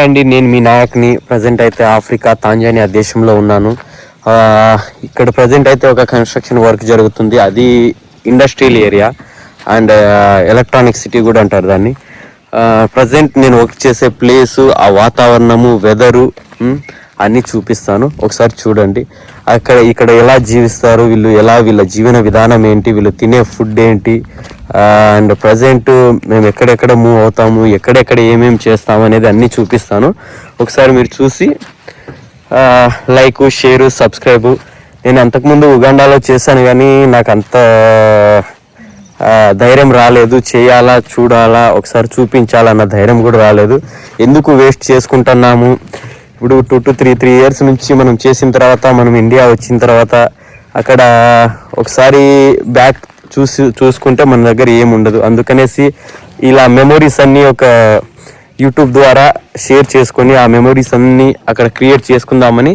Hi అండి నేను మీ నాయక్ని ప్రజెంట్ అయితే ఆఫ్రికా తాంజానియా దేశంలో ఉన్నాను. ఇక్కడ ప్రజెంట్ అయితే ఒక కన్స్ట్రక్షన్ వర్క్ జరుగుతుంది. అది industrial area and electronic city కూడా అంటారు దాన్ని. ప్రజెంట్ నేను వర్క్ చేసే ప్లేసు ఆ వాతావరణము వెదరు అన్నీ చూపిస్తాను. ఒకసారి చూడండి. అక్కడ ఇక్కడ ఎలా జీవిస్తారు వీళ్ళు ఎలా వీళ్ళ జీవన విధానం ఏంటి వీళ్ళు తినే ఫుడ్ ఏంటి అండ్ ప్రజెంట్ మేము ఎక్కడెక్కడ మూవ్ అవుతాము ఎక్కడెక్కడ ఏమేమి చేస్తాము అనేది అన్నీ చూపిస్తాను. ఒకసారి మీరు చూసి లైక్ షేరు సబ్స్క్రైబ్ నేను అంతకుముందు ఉగాండాలో చేశాను కానీ నాకు అంత ధైర్యం రాలేదు. చేయాలా చూడాలా ఒకసారి చూపించాలన్న ధైర్యం కూడా రాలేదు. ఎందుకు వేస్ట్ చేసుకుంటున్నాము? ఇప్పుడు two to three three years నుంచి మనం చేసిన తర్వాత మనం ఇండియా వచ్చిన తర్వాత అక్కడ ఒకసారి బ్యాక్ చూసి చూసుకుంటే మన దగ్గర ఏమి ఉండదు. అందుకనేసి ఇలా మెమొరీస్ అన్నీ ఒక యూట్యూబ్ ద్వారా షేర్ చేసుకొని ఆ మెమొరీస్ అన్ని అక్కడ క్రియేట్ చేసుకుందామని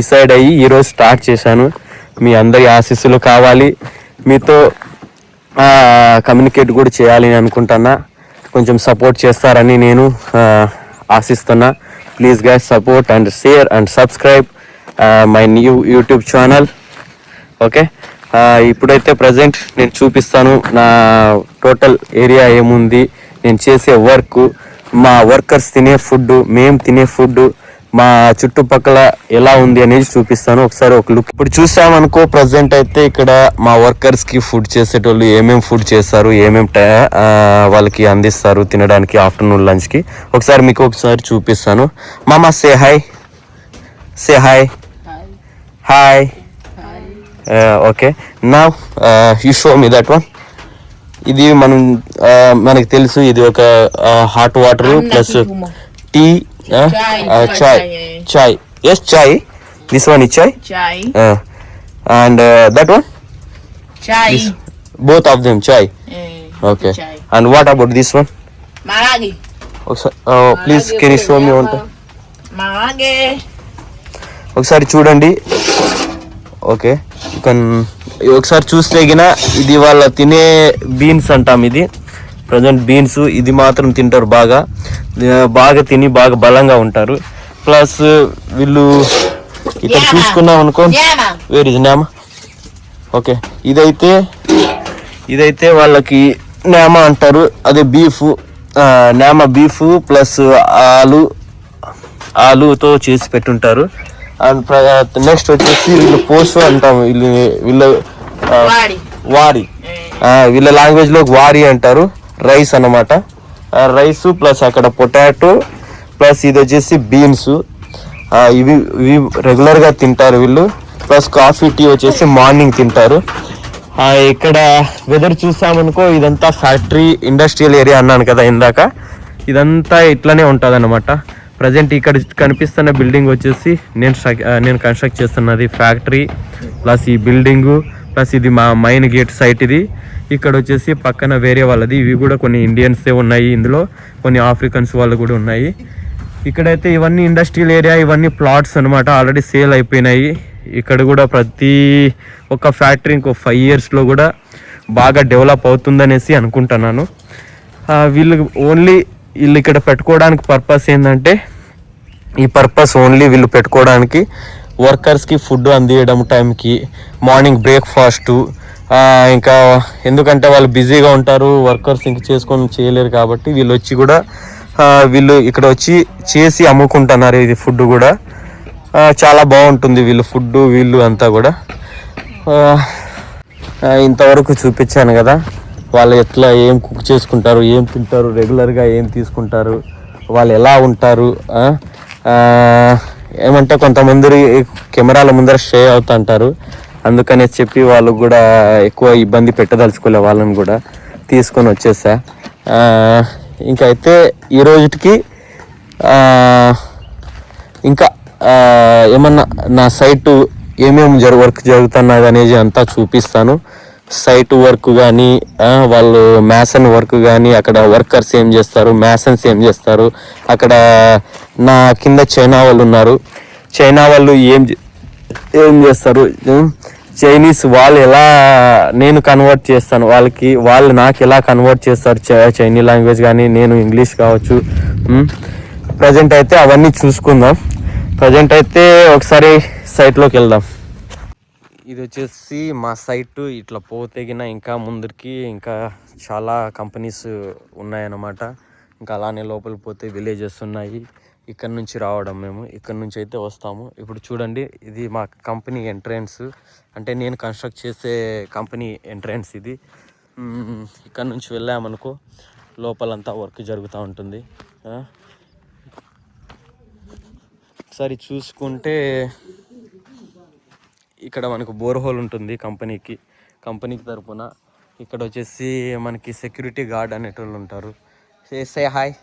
డిసైడ్ అయ్యి ఈరోజు స్టార్ట్ చేశాను. మీ అందరి ఆశీస్సులు కావాలి. మీతో కమ్యూనికేట్ కూడా చేయాలి అని అనుకుంటున్నా. కొంచెం సపోర్ట్ చేస్తారని నేను ఆశిస్తున్నా. Please guys support and share and subscribe my new YouTube channel okay ఇప్పుడైతే ప్రజెంట్ నేను చూపిస్తాను. నా టోటల్ ఏరియా ఏముంది? నేను చేసే వర్క్ మా వర్కర్స్ తినే ఫుడ్ మేము తినే ఫుడ్ మా చుట్టుపక్కల ఎలా ఉంది అనేది చూపిస్తాను. ఒకసారి ఒక లుక్ ఇప్పుడు చూసామనుకో ప్రజెంట్ అయితే ఇక్కడ మా వర్కర్స్కి ఫుడ్ చేసేటోళ్ళు ఏమేమి ఫుడ్ చేస్తారు ఏమేమి వాళ్ళకి అందిస్తారు తినడానికి ఆఫ్టర్నూన్ లంచ్కి. ఒకసారి మీకు ఒకసారి చూపిస్తాను. మామా say hi say hi hi okay నా you show me that one ఇది మనం uh, మనకి తెలుసు ఇది ఒక hot water plus tea Chai, chai chai. Chai yes chai this one is chai Chai. And that one Chai. Both of them chai Eh, okay Chai. And what about this one Maragi. ఒకసారి please can you show me one Maragi. ఒకసారి చూడండి okay కన్ ఒకసారి చూస్తే గిన ఇది వాళ్ళ తినే బీన్స్ అంటాం ఇది ప్రజెంట్ బీన్స్ ఇది మాత్రం తింటారు బాగా. బాగా తిని బాగా బలంగా ఉంటారు. ప్లస్ వీళ్ళు ఇక్కడ. చూసుకున్నాం అనుకో. వేర్ ఇస్ నేమ ఓకే ఇదైతే ఇదైతే వాళ్ళకి నేమ అంటారు. అదే బీఫ్ నేమ బీఫ్ ప్లస్ ఆలు ఆలుతో చేసి పెట్టుంటారు. అండ్ నెక్స్ట్ వచ్చేసి వీళ్ళు పోసు అంటాం. వీళ్ళు వీళ్ళు. వారి వీళ్ళ లాంగ్వేజ్లో వారి అంటారు. రైస్ అన్నమాట. రైస్ ప్లస్ అక్కడ పొటాటో ప్లస్ ఇది వచ్చేసి బీన్స్. ఇవి ఇవి రెగ్యులర్గా తింటారు వీళ్ళు. ప్లస్ కాఫీ టీ వచ్చేసి మార్నింగ్ తింటారు. ఇక్కడ వెదర్ చూసామనుకో ఇదంతా ఫ్యాక్టరీ ఇండస్ట్రియల్ ఏరియా అన్నాను కదా ఇందాక. ఇదంతా ఇట్లానే ఉంటుంది అనమాట ప్రజెంట్ ఇక్కడ కనిపిస్తున్న బిల్డింగ్ వచ్చేసి నేను నేను కన్స్ట్రక్ట్ చేస్తున్నది ఫ్యాక్టరీ ప్లస్ ఈ బిల్డింగు ప్లస్ ఇది మా మైన్ గేట్ సైట్ ఇది. ఇక్కడ వచ్చేసి పక్కన వేరే వాళ్ళది. ఇవి కూడా కొన్ని ఇండియన్సే ఉన్నాయి ఇందులో. కొన్ని ఆఫ్రికన్స్ వాళ్ళు కూడా ఉన్నాయి. ఇక్కడైతే ఇవన్నీ ఇండస్ట్రియల్ ఏరియా ఇవన్నీ ప్లాట్స్ అనమాట ఆల్రెడీ సేల్ అయిపోయినాయి. ఇక్కడ కూడా ప్రతి ఒక్క ఫ్యాక్టరీ ఇంకో ఫైవ్ ఇయర్స్లో కూడా బాగా డెవలప్ అవుతుందనేసి అనుకుంటున్నాను. వీళ్ళు ఓన్లీ వీళ్ళు ఇక్కడ పెట్టుకోవడానికి పర్పస్ ఏంటంటే ఈ పర్పస్ ఓన్లీ వీళ్ళు పెట్టుకోవడానికి వర్కర్స్కి ఫుడ్ అందియడం టైంకి మార్నింగ్ బ్రేక్ఫాస్ట్ ఇంకా ఎందుకంటే వాళ్ళు బిజీగా ఉంటారు వర్కర్స్ ఇంక చేసుకొని చేయలేరు కాబట్టి వీళ్ళు వచ్చి కూడా వీళ్ళు ఇక్కడ వచ్చి చేసి అమ్ముకుంటున్నారు ఇది ఫుడ్ కూడా. చాలా బాగుంటుంది వీళ్ళు ఫుడ్ వీళ్ళు అంతా కూడా. ఇంతవరకు చూపించాను కదా వాళ్ళు ఎట్లా ఏం కుక్ చేసుకుంటారు ఏం తింటారు రెగ్యులర్గా ఏం తీసుకుంటారు వాళ్ళు ఎలా ఉంటారు ఏమంటే కొంతమంది కెమెరాల ముందర షే అవుతుంటారు. అందుకనే చెప్పి వాళ్ళు కూడా ఎక్కువ ఇబ్బంది పెట్టదలుచుకోలే వాళ్ళని కూడా తీసుకొని వచ్చేసా. ఇంకైతే అయితే ఈ రోజుకి ఇంకా ఏమన్నా నా సైట్ ఏమేమి జరు వర్క్ జరుగుతున్నది అనేది అంతా చూపిస్తాను. సైట్ వర్క్ కానీ వాళ్ళు మ్యాసన్ వర్క్ కానీ అక్కడ వర్కర్స్ ఏం చేస్తారు మ్యాసన్స్ ఏం చేస్తారు అక్కడ నా కింద చైనా వాళ్ళు ఉన్నారు. చైనా వాళ్ళు ఏం ఏం చేస్తారు? చైనీస్ వాళ్ళు ఎలా నేను కన్వర్ట్ చేస్తాను? వాళ్ళకి వాళ్ళు నాకు ఎలా కన్వర్ట్ చేస్తారు? చై- చైనీ లాంగ్వేజ్ కానీ నేను ఇంగ్లీష్ కావచ్చు. ప్రజెంట్ అయితే అవన్నీ చూసుకుందాం. ప్రజెంట్ అయితే ఒకసారి సైట్లోకి వెళ్దాం. ఇది వచ్చేసి మా సైట్ ఇట్లా పోతేగిన ఇంకా ముందరికి ఇంకా చాలా కంపెనీస్ ఉన్నాయన్నమాట. ఇంకా అలానే లోపల పోతే విలేజెస్ ఉన్నాయి. ఇక్కడ నుంచి రావడం మేము. ఇక్కడ నుంచి అయితే వస్తాము. ఇప్పుడు చూడండి ఇది మా కంపెనీ ఎంట్రన్స్. అంటే నేను కన్స్ట్రక్ట్ చేసే కంపెనీ ఎంట్రన్స్ ఇది. ఇక్కడ నుంచి వెళ్ళామనుకో లోపలంతా వర్క్ జరుగుతూ ఉంటుంది. సరే ఒకసారి చూసుకుంటే ఇక్కడ మనకు బోర్హోల్ ఉంటుంది కంపెనీకి. కంపెనీకి తరపున. ఇక్కడ వచ్చేసి మనకి సెక్యూరిటీ గార్డ్ అనేటోళ్ళు ఉంటారు. Say say hi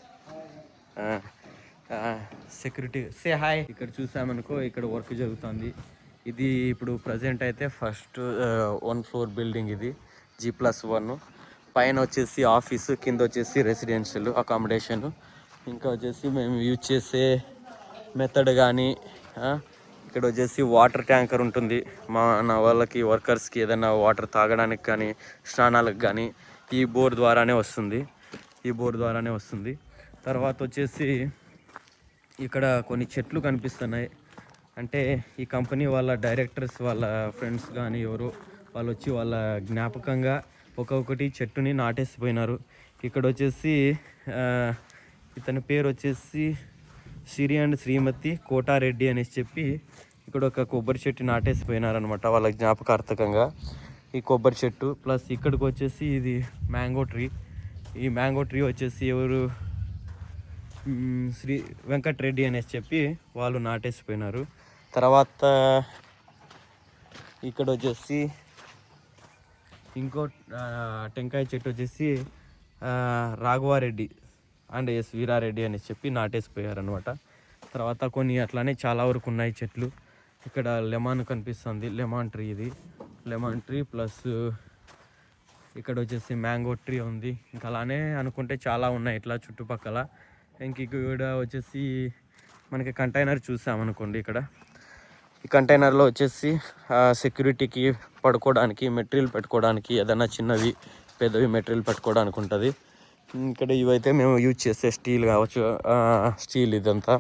security say hi ఇక్కడ చూసామనుకో ఇక్కడ వర్క్ జరుగుతుంది. ఇది ఇప్పుడు ప్రజెంట్ అయితే ఫస్ట్ వన్ ఫ్లోర్ బిల్డింగ్ ఇది. జీ ప్లస్ వన్ పైన వచ్చేసి ఆఫీసు కింద వచ్చేసి రెసిడెన్షియల్ అకామిడేషన్ ఇంకా వచ్చేసి మేము యూజ్ చేసే మెథడ్ కానీ ఇక్కడ వచ్చేసి వాటర్ ట్యాంకర్ ఉంటుంది. మా నా వాళ్ళకి వర్కర్స్కి ఏదైనా వాటర్ తాగడానికి కానీ స్నానాలకు కానీ ఈ బోర్ ద్వారానే వస్తుంది. ఈ బోర్ ద్వారానే వస్తుంది. తర్వాత వచ్చేసి ఇక్కడ కొన్ని చెట్లు కనిపిస్తున్నాయి. అంటే ఈ కంపెనీ వాళ్ళ డైరెక్టర్స్ వాళ్ళ ఫ్రెండ్స్ కానీ ఎవరు వాళ్ళు వచ్చి వాళ్ళ జ్ఞాపకంగా ఒక్కొక్కటి చెట్టుని నాటేసిపోయినారు. ఇక్కడ వచ్చేసి ఇతని పేరు వచ్చేసి శ్రీ అండ్ శ్రీమతి కోటారెడ్డి అనేసి చెప్పి ఇక్కడ ఒక కొబ్బరి చెట్టు నాటేసిపోయినారనమాట వాళ్ళ జ్ఞాపకార్థకంగా. ఈ కొబ్బరి చెట్టు ప్లస్ ఇక్కడికి వచ్చేసి ఇది మ్యాంగో ట్రీ. ఈ మ్యాంగో ట్రీ వచ్చేసి ఎవరు శ్రీ వెంకట్రెడ్డి అనేసి చెప్పి వాళ్ళు నాటేసిపోయినారు. తర్వాత ఇక్కడ వచ్చేసి ఇంకో టెంకాయ చెట్టు వచ్చేసి రాఘవారెడ్డి అండ్ ఎస్ వీరారెడ్డి అని చెప్పి నాటేసిపోయారనమాట తర్వాత కొన్ని అట్లానే చాలా వరకు ఉన్నాయి చెట్లు. ఇక్కడ లెమాన్ కనిపిస్తుంది. లెమాన్ ట్రీ ఇది. లెమాన్ ట్రీ ప్లస్ ఇక్కడ వచ్చేసి మ్యాంగో ట్రీ ఉంది. ఇంకా అలానే అనుకుంటే చాలా ఉన్నాయి ఇట్లా చుట్టుపక్కల. ఇంక ఇక్కడ వచ్చేసి మనకి కంటైనర్ చూసామనుకోండి ఇక్కడ. ఈ కంటైనర్లో వచ్చేసి సెక్యూరిటీకి పడుకోవడానికి మెటీరియల్ పెట్టుకోవడానికి ఏదైనా చిన్నవి పెద్దవి మెటీరియల్ పెట్టుకోవడానికి ఉంటుంది. ఇక్కడ ఇవైతే మేము యూజ్ చేసే స్టీల్ కావచ్చు స్టీల్ ఇదంతా.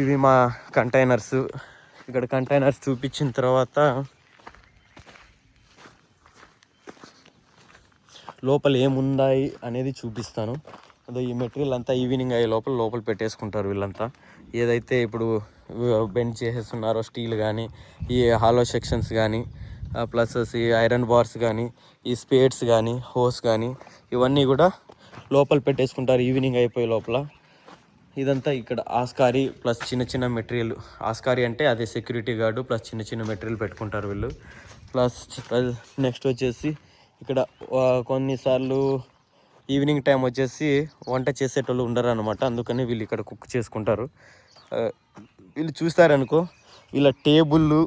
ఇవి మా కంటైనర్స్ ఇక్కడ కంటైనర్స్ చూపించిన తర్వాత లోపల ఏముందాయి అనేది చూపిస్తాను. అదో ఈ మెటీరియల్ అంతా ఈవినింగ్ అయ్యే లోపల లోపల పెట్టేసుకుంటారు వీళ్ళంతా. ఏదైతే ఇప్పుడు బెండ్ చేసేస్తున్నారో స్టీల్ కానీ ఈ హాలో సెక్షన్స్ కానీ ప్లస్ ఈ ఐరన్ బార్స్ కానీ ఈ స్పేడ్స్ కానీ హోస్ కానీ ఇవన్నీ కూడా లోపల పెట్టేసుకుంటారు ఈవినింగ్ అయిపోయే లోపల. ఇదంతా ఇక్కడ ఆస్కారీ ప్లస్ చిన్న చిన్న మెటీరియల్. ఆస్కారీ అంటే అదే సెక్యూరిటీ గార్డు ప్లస్ చిన్న చిన్న మెటీరియల్ పెట్టుకుంటారు వీళ్ళు. ప్లస్ నెక్స్ట్ వచ్చేసి ఇక్కడ కొన్నిసార్లు ఈవినింగ్ టైం వచ్చేసి వంట చేసేటోళ్ళు ఉండరు అనమాట అందుకని వీళ్ళు ఇక్కడ కుక్ చేసుకుంటారు. వీళ్ళు చూస్తారనుకో వీళ్ళ టేబుల్లు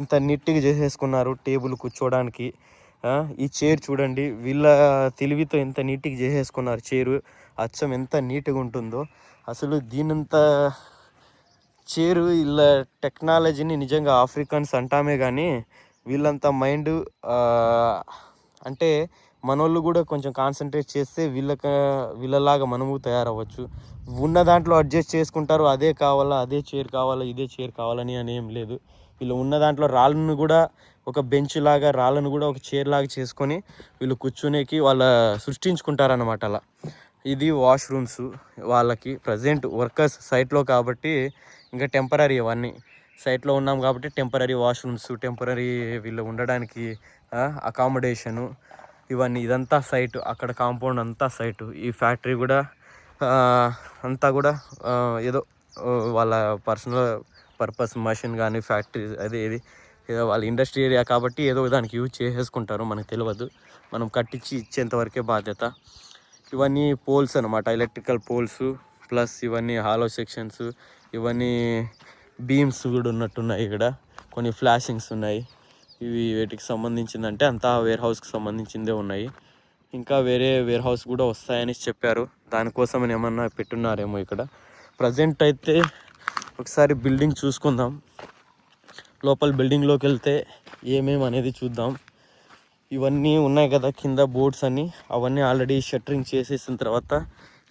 ఎంత నీట్గా చేసేసుకున్నారు టేబుల్ కూర్చోవడానికి ఈ చైర్ చూడండి వీళ్ళ తెలివితో ఎంత నీట్గా చేసేసుకున్నారు చైరు అచ్చం ఎంత నీట్గా ఉంటుందో. అసలు దీనంత చేరు వీళ్ళ టెక్నాలజీని నిజంగా ఆఫ్రికన్స్ అంటామే కానీ వీళ్ళంత మైండ్ అంటే మనోళ్ళు కూడా కొంచెం కాన్సన్ట్రేట్ చేస్తే వీళ్ళక వీళ్ళలాగా మనము తయారవ్వచ్చు. ఉన్న దాంట్లో అడ్జస్ట్ చేసుకుంటారు అదే కావాలా అదే చైర్ కావాలా ఇదే చైర్ కావాలని అని ఏం లేదు. వీళ్ళు ఉన్న దాంట్లో రాళ్ళను కూడా ఒక బెంచ్ లాగా రాళ్ళను కూడా ఒక చైర్ లాగా చేసుకొని వీళ్ళు కూర్చునేకి వాళ్ళ సృష్టించుకుంటారనమాట అలా. ఇది వాష్రూమ్స్ వాళ్ళకి. ప్రజెంట్ వర్కర్స్ సైట్లో కాబట్టి ఇంకా టెంపరీ అవన్నీ సైట్లో ఉన్నాం కాబట్టి టెంపరీ వాష్రూమ్స్ టెంపరీ వీళ్ళు ఉండడానికి అకామిడేషను ఇవన్నీ ఇదంతా సైట్ అక్కడ కాంపౌండ్ అంతా సైటు ఈ ఫ్యాక్టరీ కూడా అంతా కూడా ఏదో వాళ్ళ పర్సనల్ పర్పస్ మషిన్ కానీ ఫ్యాక్టరీ అదే ఇది ఏదో వాళ్ళ ఇండస్ట్రీ ఏరియా కాబట్టి ఏదో దానికి యూజ్ చేసేసుకుంటారు మనకు తెలియదు. మనం కట్టించి ఇచ్చేంతవరకే బాధ్యత. ఇవన్నీ పోల్స్ అనమాట ఎలక్ట్రికల్ పోల్స్ ప్లస్ ఇవన్నీ హాలో సెక్షన్స్ ఇవన్నీ బీమ్స్ కూడా ఉన్నట్టున్నాయి ఇక్కడ. కొన్ని ఫ్లాషింగ్స్ ఉన్నాయి. ఇవి వీటికి సంబంధించిందంటే అంతా వేర్ హౌస్కి సంబంధించిందే ఉన్నాయి. ఇంకా వేరే వేర్ హౌస్ కూడా వస్తాయని చెప్పారు. దానికోసం ఏమన్నా పెట్టున్నారేమో ఇక్కడ. ప్రజెంట్ అయితే ఒకసారి బిల్డింగ్ చూసుకుందాం. లోపల బిల్డింగ్లోకి వెళ్తే ఏమేమి అనేది చూద్దాం. ఇవన్నీ ఉన్నాయి కదా కింద బోర్డ్స్ అన్నీ అవన్నీ ఆల్రెడీ షట్టరింగ్ చేసేసిన తర్వాత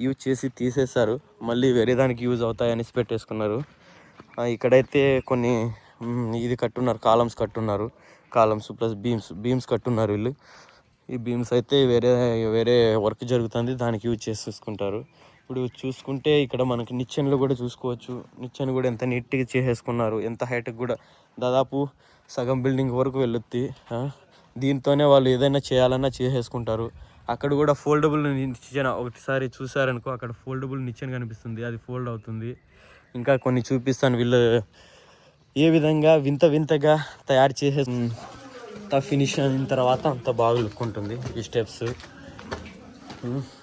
యూజ్ చేసి తీసేశారు. మళ్ళీ వేరే దానికి యూజ్ అవుతాయనేసి పెట్టేసుకున్నారు. ఇక్కడైతే కొన్ని ఇది కట్టున్నారు కాలమ్స్ కట్టున్నారు. కాలమ్స్ ప్లస్ బీమ్స్ బీమ్స్ కట్టున్నారు వీళ్ళు. ఈ బీమ్స్ అయితే వేరే వేరే వర్క్ జరుగుతుంది దానికి యూజ్ చేసేసుకుంటారు. ఇప్పుడు చూసుకుంటే ఇక్కడ మనకి నిచ్చెనలు కూడా చూసుకోవచ్చు. నిచ్చెన కూడా ఎంత నీట్గా చేసేసుకున్నారు. ఎంత హైట్కి కూడా దాదాపు సగం బిల్డింగ్ వరకు వెళ్ళొద్ది దీంతోనే వాళ్ళు ఏదైనా చేయాలన్నా చేసేసుకుంటారు. అక్కడ కూడా ఫోల్డబుల్ నిచ్చెన ఒకటిసారి చూసారనుకో అక్కడ ఫోల్డబుల్ నిచ్చెన కనిపిస్తుంది. అది ఫోల్డ్ అవుతుంది. ఇంకా కొన్ని చూపిస్తాను వీళ్ళు ఏ విధంగా వింత వింతగా తయారు చేసే ఫినిష్ అయిన తర్వాత అంత బాగా లుక్ ఉంటుంది ఈ స్టెప్స్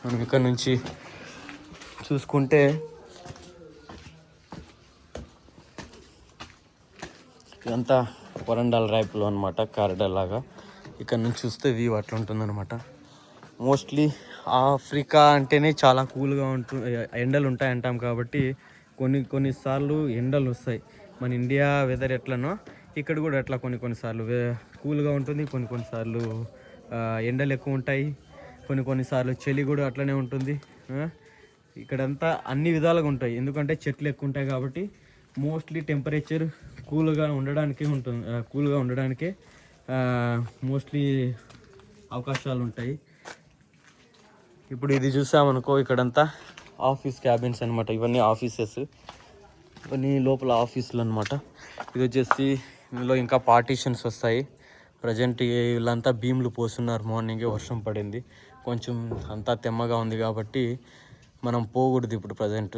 మనం ఇక్కడ నుంచి చూసుకుంటే ఇదంతా వరండాల్ రైపులో అనమాట కారిడార్ లాగా. ఇక్కడ నుంచి చూస్తే వ్యూ అట్లా ఉంటుందన్నమాట. మోస్ట్లీ ఆఫ్రికా అంటేనే చాలా కూల్గా ఉంటుంది ఎండలు ఉంటాయి అంటాం కాబట్టి కొన్ని కొన్నిసార్లు ఎండలు వస్తాయి. మన ఇండియా వెదర్ ఎట్లనో ఇక్కడ కూడా అట్లా కొన్ని కొన్నిసార్లు కూల్గా ఉంటుంది కొన్ని కొన్నిసార్లు ఎండలు ఎక్కువ ఉంటాయి కొన్ని కొన్నిసార్లు చలి కూడా అట్లనే ఉంటుంది ఇక్కడంతా అన్ని విధాలుగా ఉంటాయి. ఎందుకంటే చెట్లు ఎక్కువ ఉంటాయి కాబట్టి మోస్ట్లీ టెంపరేచర్ కూల్గా ఉండడానికే ఉంటుంది కూల్గా ఉండడానికే మోస్ట్లీ అవకాశాలు ఉంటాయి. ఇప్పుడు ఇది చూసామనుకో ఇక్కడంతా ఆఫీస్ క్యాబిన్స్ అనమాట ఇవన్నీ ఆఫీసెస్ కొన్ని లోపల ఆఫీసులు అనమాట ఇది వచ్చేసి ఇందులో ఇంకా పార్టీషన్స్ వస్తాయి. ప్రజెంట్ వీళ్ళంతా భీములు పోస్తున్నారు. మార్నింగే వర్షం పడింది. కొంచెం అంతా తెమ్మగా ఉంది కాబట్టి మనం పోకూడదు ఇప్పుడు ప్రజెంట్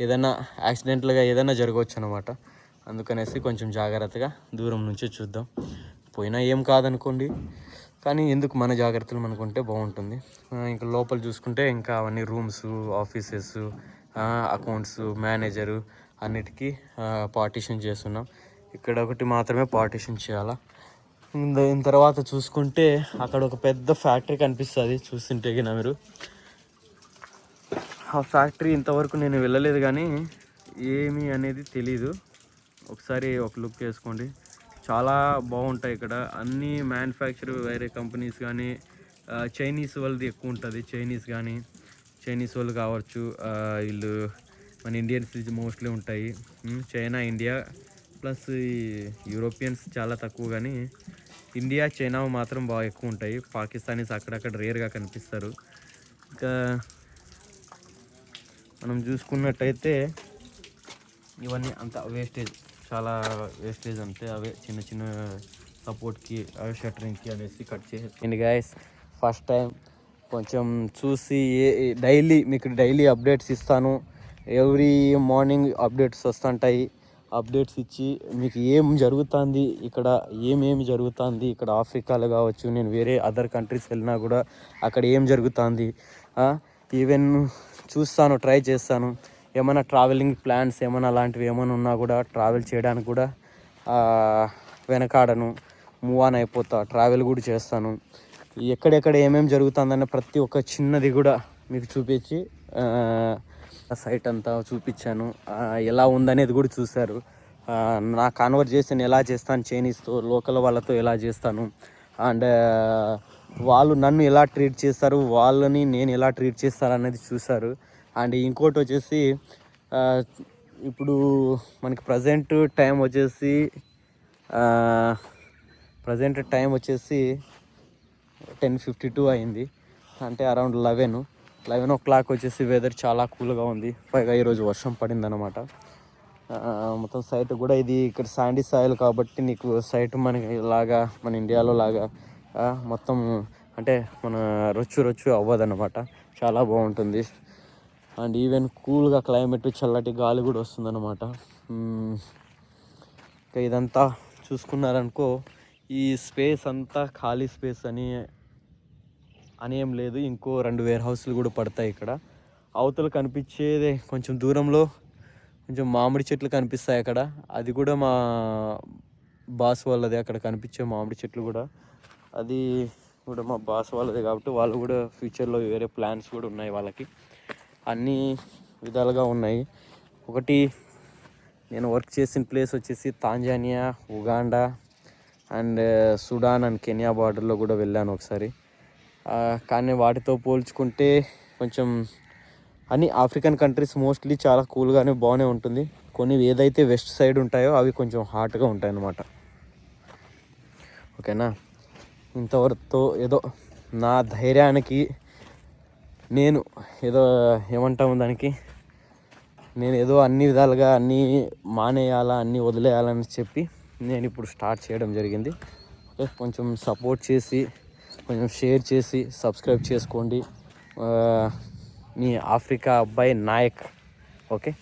ఏదైనా యాక్సిడెంట్లుగా ఏదైనా జరగవచ్చు అనమాట అందుకనేసి కొంచెం జాగ్రత్తగా దూరం నుంచే చూద్దాం. పోయినా ఏం కాదనుకోండి. కానీ ఎందుకు మన జాగ్రత్తలు మనకుంటే బాగుంటుంది. ఇంకా లోపల చూసుకుంటే ఇంకా అవన్నీ రూమ్స్ ఆఫీసెస్ అకౌంట్స్ మేనేజరు అన్నిటికీ పార్టీషన్ చేస్తున్నాం. ఇక్కడ ఒకటి మాత్రమే పార్టీషన్ చేయాలా? దీని తర్వాత చూసుకుంటే అక్కడ ఒక పెద్ద ఫ్యాక్టరీ కనిపిస్తుంది. చూస్తుంటే గిన మీరు. ఆ ఫ్యాక్టరీ ఇంతవరకు నేను వెళ్ళలేదు కానీ ఏమి అనేది తెలీదు. ఒకసారి ఒక లుక్ వేసుకోండి. చాలా బాగుంటాయి ఇక్కడ. అన్ని మ్యానుఫ్యాక్చర్ వేరే కంపెనీస్ కానీ చైనీస్ వాళ్ళది ఎక్కువ ఉంటుంది. చైనీస్ కానీ చైనీస్ వాళ్ళు కావచ్చు వీళ్ళు మన ఇండియన్స్ మోస్ట్లీ ఉంటాయి. చైనా ఇండియా ప్లస్ ఈ యూరోపియన్స్ చాలా తక్కువ కానీ ఇండియా చైనా మాత్రం బాగా ఎక్కువ ఉంటాయి. పాకిస్తానీస్ అక్కడక్కడ రేర్గా కనిపిస్తారు. ఇంకా మనం చూసుకున్నట్టయితే ఇవన్నీ అంత వేస్టేజ్ చాలా వేస్టేజ్ అంతే. అవే చిన్న చిన్న సపోర్ట్కి అవే షట్టరింగ్కి అనేసి కట్ చేసేది గాయస్ ఫస్ట్ టైం కొంచెం చూసి ఏ డైలీ మీకు డైలీ అప్డేట్స్ ఇస్తాను. ఎవ్రీ మార్నింగ్ అప్డేట్స్ వస్తుంటాయి. అప్డేట్స్ ఇచ్చి మీకు ఏం జరుగుతుంది ఇక్కడ ఏమేమి జరుగుతుంది ఇక్కడ ఆఫ్రికాలో కావచ్చు నేను వేరే అదర్ కంట్రీస్ వెళ్ళినా కూడా అక్కడ ఏం జరుగుతుంది ఈవెన్ చూస్తాను ట్రై చేస్తాను. ఏమైనా ట్రావెలింగ్ ప్లాన్స్ ఏమైనా అలాంటివి ఏమైనా ఉన్నా కూడా ట్రావెల్ చేయడానికి కూడా వెనకాడను. మూవ్ ఆన్ అయిపోతా ట్రావెల్ కూడా చేస్తాను. ఎక్కడెక్కడ ఏమేమి జరుగుతుందన్న ప్రతి ఒక్క చిన్నది కూడా మీకు చూపించి ఆ, సైట్ అంతా చూపించాను. ఎలా ఉందనేది కూడా చూశారు. నా కాన్వర్జేషన్ ఎలా చేస్తాను చైనీస్తో లోకల్ వాళ్ళతో ఎలా చేస్తాను. అండ్ వాళ్ళు నన్ను ఎలా ట్రీట్ చేస్తారు వాళ్ళని నేను ఎలా ట్రీట్ చేస్తాను అనేది చూశారు. అండ్ ఇంకోటి వచ్చేసి ఇప్పుడు మనకి ప్రజెంట్ టైం వచ్చేసి ప్రజెంట్ టైం వచ్చేసి టెన్ ఫిఫ్టీ టూ అయింది. అంటే around eleven. Eleven o'clock వచ్చేసి వెదర్ చాలా కూల్గా ఉంది. పైగా ఈరోజు వర్షం పడింది అనమాట మొత్తం సైట్ కూడా ఇది ఇక్కడ శాండీ సాయిల్ కాబట్టి నీకు సైట్ మనకి లాగా మన ఇండియాలో లాగా మొత్తం అంటే మన రొచ్చు రొచ్చు అవ్వదన్నమాట. చాలా బాగుంటుంది. అండ్ ఈవెన్ కూల్గా క్లైమేట్ చల్లటి గాలి కూడా వస్తుందన్నమాట. మ్మ్. ఇదంతా చూసుకున్నారనుకో ఈ స్పేస్ అంతా ఖాళీ స్పేస్ అని అని ఏం లేదు. ఇంకో రెండు వేర్ హౌస్లు కూడా పడతాయి ఇక్కడ. అవతల కనిపించేదే కొంచెం దూరంలో కొంచెం మామిడి చెట్లు కనిపిస్తాయి అక్కడ. అది కూడా మా బాస్ వాళ్ళది అక్కడ కనిపించే మామిడి చెట్లు కూడా. అది కూడా మా బాస్ వాళ్ళది కాబట్టి వాళ్ళు కూడా ఫ్యూచర్లో వేరే ప్లాన్స్ కూడా ఉన్నాయి వాళ్ళకి. అన్ని విధాలుగా ఉన్నాయి. ఒకటి నేను వర్క్ చేసిన ప్లేస్ వచ్చేసి Tanzania Uganda and Sudan and Kenya బార్డర్లో కూడా వెళ్ళాను ఒకసారి. కానీ వాటితో పోల్చుకుంటే కొంచెం అన్ని ఆఫ్రికన్ కంట్రీస్ మోస్ట్లీ చాలా కూల్గానే బాగానే ఉంటుంది. కొన్ని ఏదైతే వెస్ట్ సైడ్ ఉంటాయో అవి కొంచెం హాట్గా ఉంటాయి అన్నమాట ఓకేనా? ఇంతవరతో ఏదో నా ధైర్యానికి నేను ఏదో ఏమంటాము దానికి? నేను ఏదో అన్ని విధాలుగా అన్నీ మానేయాలా అన్నీ వదిలేయాలని చెప్పి నేను ఇప్పుడు స్టార్ట్ చేయడం జరిగింది. ఓకే కొంచెం సపోర్ట్ చేసి కొంచెం షేర్ చేసి సబ్స్క్రైబ్ చేసుకోండి. మీ ఆఫ్రికా అబ్బాయి నాయక్. ఓకే